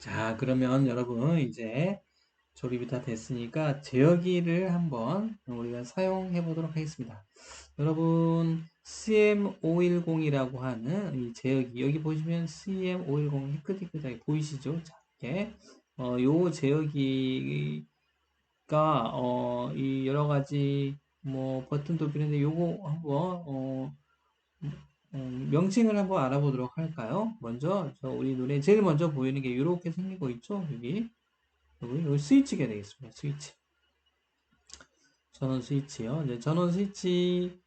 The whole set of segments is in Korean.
자, 그러면 여러분 이제 조립이 다 됐으니까 제어기를 한번 우리가 사용해 보도록 하겠습니다. 여러분 CM510이라고 하는 이 제어기 여기 보시면 CM510 희끗희끗하게 보이시죠? 작게 어, 요 제어기가 어, 이 여러 가지 뭐 버튼도 필요한데 요거 한번 어, 음, 명칭을 한번 알아보도록 할까요? 먼저 저 우리 눈에 제일 먼저 보이는 게 이렇게 생기고 있죠? 여기 여기, 스위치가 되겠습니다. 스위치 전원 스위치요. 이제 전원 스위치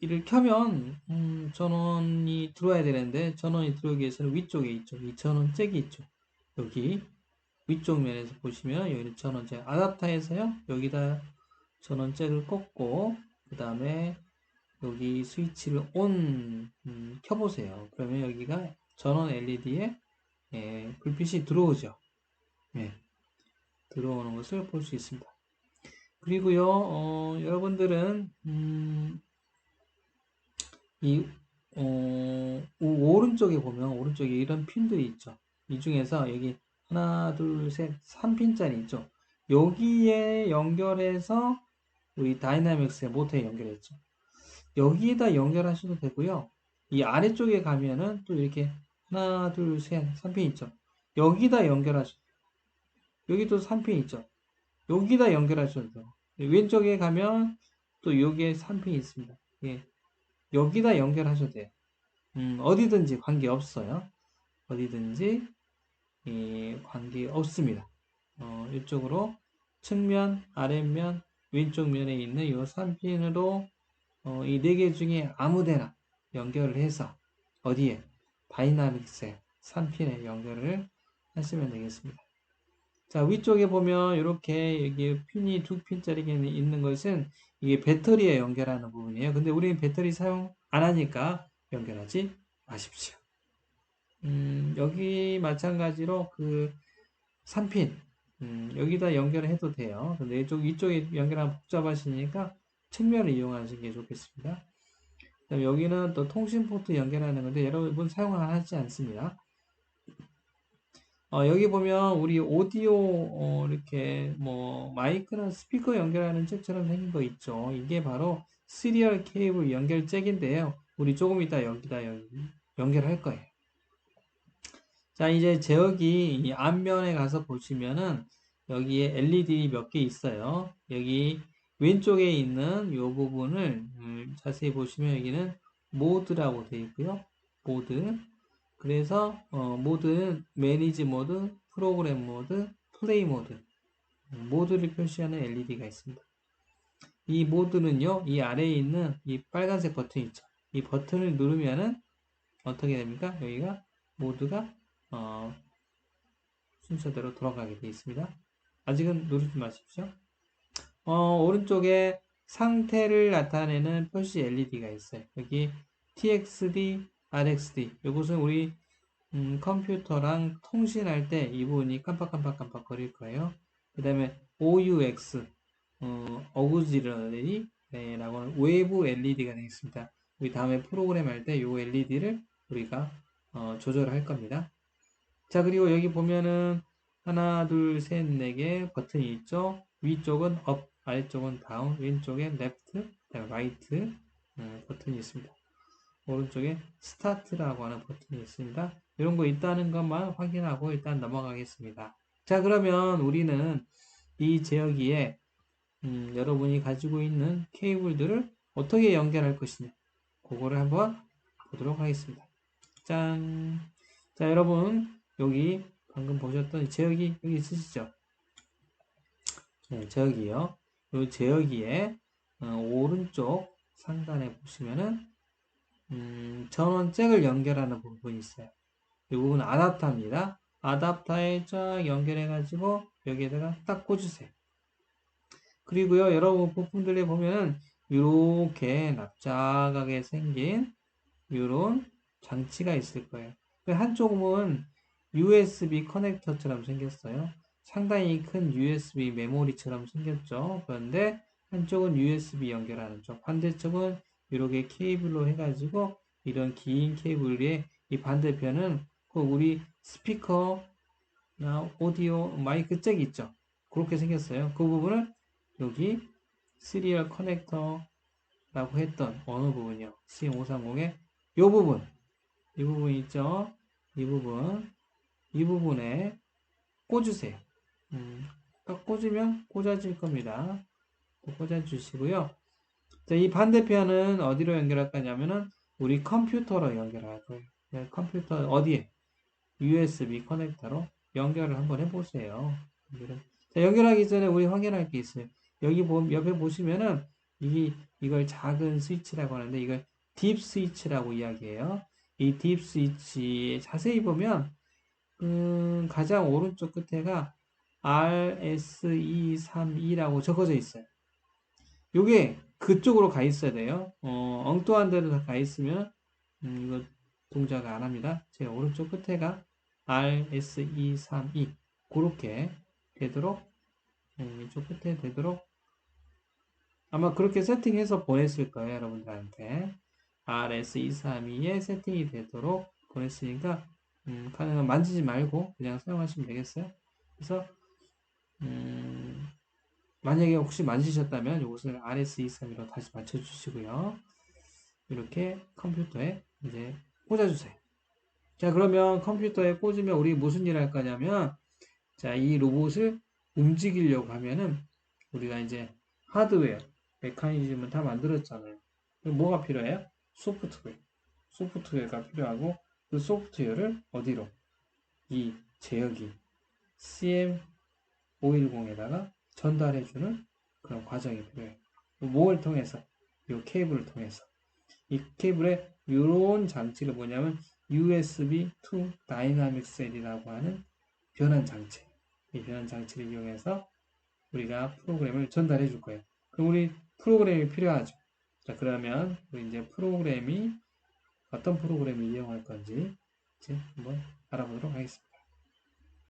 이를 켜면 음, 전원이 들어와야 되는데 전원이 들어오기 위해서는 위쪽에 있죠. 이 전원 잭이 있죠. 여기 위쪽 면에서 보시면 여기는 전원 잭 아답터에서요. 여기다 전원 잭을 꽂고 그 다음에 여기 스위치를 온 음, 켜보세요. 그러면 여기가 전원 LED에 예, 불빛이 들어오죠. 예, 들어오는 것을 볼 수 있습니다. 그리고요, 어, 여러분들은 음, 이 어, 오른쪽에 보면 오른쪽에 이런 핀들이 있죠. 이 중에서 여기 하나, 둘, 셋, 3핀짜리 있죠. 여기에 연결해서 우리 다이나믹스의 모터에 연결했죠. 여기에다 연결하셔도 되고요. 이 아래쪽에 가면은 또 이렇게 하나, 둘, 셋, 3핀 있죠. 여기다 연결하셔도. 여기도 3핀 있죠. 여기다 연결하셔도 돼요. 왼쪽에 가면 또 여기에 3핀 있습니다. 예. 여기다 연결하셔도 돼요. 음, 어디든지 관계 없어요. 어디든지 예, 관계 없습니다. 어, 이쪽으로 측면, 아랫면, 왼쪽 면에 있는 이 3핀으로 어, 이 네 개 중에 아무데나 연결을 해서 어디에 다이나믹스에 3핀에 연결을 하시면 되겠습니다. 자 위쪽에 보면 이렇게 여기 핀이 두 핀짜리 있는 것은 이게 배터리에 연결하는 부분이에요. 근데 우리는 배터리 사용 안 하니까 연결하지 마십시오. 음, 여기 마찬가지로 그 3핀 음, 여기다 연결해도 돼요. 근데 이쪽 이쪽에 연결하면 복잡하시니까 측면을 이용하시는 게 좋겠습니다. 여기는 또 통신 포트 연결하는 건데 여러분 사용을 하지 않습니다. 어, 여기 보면 우리 오디오 어, 이렇게 뭐 마이크나 스피커 연결하는 잭처럼 생긴 거 있죠. 이게 바로 시리얼 케이블 연결 잭인데요. 우리 조금 이따 여기다 여기 연결할 거예요. 자 이제 제어기 이 앞면에 가서 보시면은 여기에 LED 몇 개 있어요. 여기 왼쪽에 있는 이 부분을 음, 자세히 보시면 여기는 모드라고 되어 있고요. 모드. 그래서 어, 모드는 매니지 모드, 프로그램 모드, 플레이 모드. 음, 모드를 표시하는 LED가 있습니다. 이 모드는요, 이 아래에 있는 이 빨간색 버튼 있죠. 이 버튼을 누르면은 어떻게 됩니까? 여기가 모드가 어, 순서대로 돌아가게 되어 있습니다. 아직은 누르지 마십시오. 어, 오른쪽에 상태를 나타내는 표시 LED가 있어요. 여기 TXD, RXD. 이것은 우리 음, 컴퓨터랑 통신할 때 이 부분이 깜빡깜빡깜빡 거릴 거예요. 그 다음에 OUX, 어, 어구지러리 네, 라고 하는 외부 LED가 되겠습니다. 우리 다음에 프로그램 할 때 이 LED를 우리가 어, 조절할 겁니다. 자, 그리고 여기 보면은 하나, 둘, 셋, 네 개 버튼이 있죠. 위쪽은 업, 아래쪽은 다운, 왼쪽에 레프트, 라이트 음, 버튼이 있습니다. 오른쪽에 스타트라고 하는 버튼이 있습니다. 이런 거 있다는 것만 확인하고 일단 넘어가겠습니다. 자 그러면 우리는 이 제어기에 음, 여러분이 가지고 있는 케이블들을 어떻게 연결할 것이냐 그거를 한번 보도록 하겠습니다. 짠! 자 여러분 여기 방금 보셨던 제어기 여기 있으시죠? 네, 제어기요. 이 제어기에 어, 오른쪽 상단에 보시면은 음, 전원 잭을 연결하는 부분이 있어요. 이 부분은 아답터입니다. 아답터에 쫙 연결해 가지고 여기에다가 딱 꽂으세요. 그리고요 여러분 부품들에 보면은 이렇게 납작하게 생긴 이런 장치가 있을 거예요. 그 한쪽은 USB 커넥터처럼 생겼어요. 상당히 큰 USB 메모리처럼 생겼죠. 그런데 한쪽은 USB 연결하는 쪽, 반대쪽은 이렇게 케이블로 해가지고 이런 긴 케이블에 이 반대편은 그 우리 스피커 나 오디오 마이크 잭 있죠. 그렇게 생겼어요. 그 부분을 여기 시리얼 커넥터라고 했던 어느 부분이요. CM530의 이 부분, 이 부분 있죠. 이 부분, 이 부분에 꽂으세요. 음, 딱 꽂으면 꽂아질 겁니다. 또 꽂아주시고요. 자, 이 반대편은 어디로 연결할 거냐면은 우리 컴퓨터로 연결할 거예요. 네, 컴퓨터 어디에? USB 커넥터로 연결을 한번 해보세요. 자, 연결하기 전에 우리 확인할 게 있어요. 여기 보, 옆에 보시면은 이 이걸 작은 스위치라고 하는데 이걸 딥 스위치라고 이야기해요. 이 딥 스위치 자세히 보면 음, 가장 오른쪽 끝에가 RS232라고 적어져 있어요. 요게 그쪽으로 가 있어야 돼요. 어, 엉뚱한 데로 가 있으면 음, 이거 동작 안 합니다. 제 오른쪽 끝에가 RS232 그렇게 되도록 음, 이쪽 끝에 되도록 아마 그렇게 세팅해서 보냈을 거예요. 여러분들한테 RS232에 세팅이 되도록 보냈으니까 음, 가능한 만지지 말고 그냥 사용하시면 되겠어요. 그래서 음, 만약에 혹시 만지셨다면 이것을 RS232로 다시 맞춰주시고요. 이렇게 컴퓨터에 이제 꽂아주세요. 자, 그러면 컴퓨터에 꽂으면 우리 무슨 일할 거냐면, 자, 이 로봇을 움직이려고 하면은 우리가 이제 하드웨어, 메커니즘은 다 만들었잖아요. 그럼 뭐가 필요해요? 소프트웨어. 소프트웨어가 필요하고 그 소프트웨어를 어디로? 이 제어기 CM510에다가 전달해주는 그런 과정이 필요해요. 뭘 통해서? 이 케이블을 통해서. 이 케이블에 이런 장치를 뭐냐면 USB to Dynamic Cell이라고 하는 변환 장치. 이 변환 장치를 이용해서 우리가 프로그램을 전달해 줄 거예요. 그럼 우리 프로그램이 필요하죠. 자, 그러면 우리 이제 프로그램이 어떤 프로그램을 이용할 건지 이제 한번 알아보도록 하겠습니다.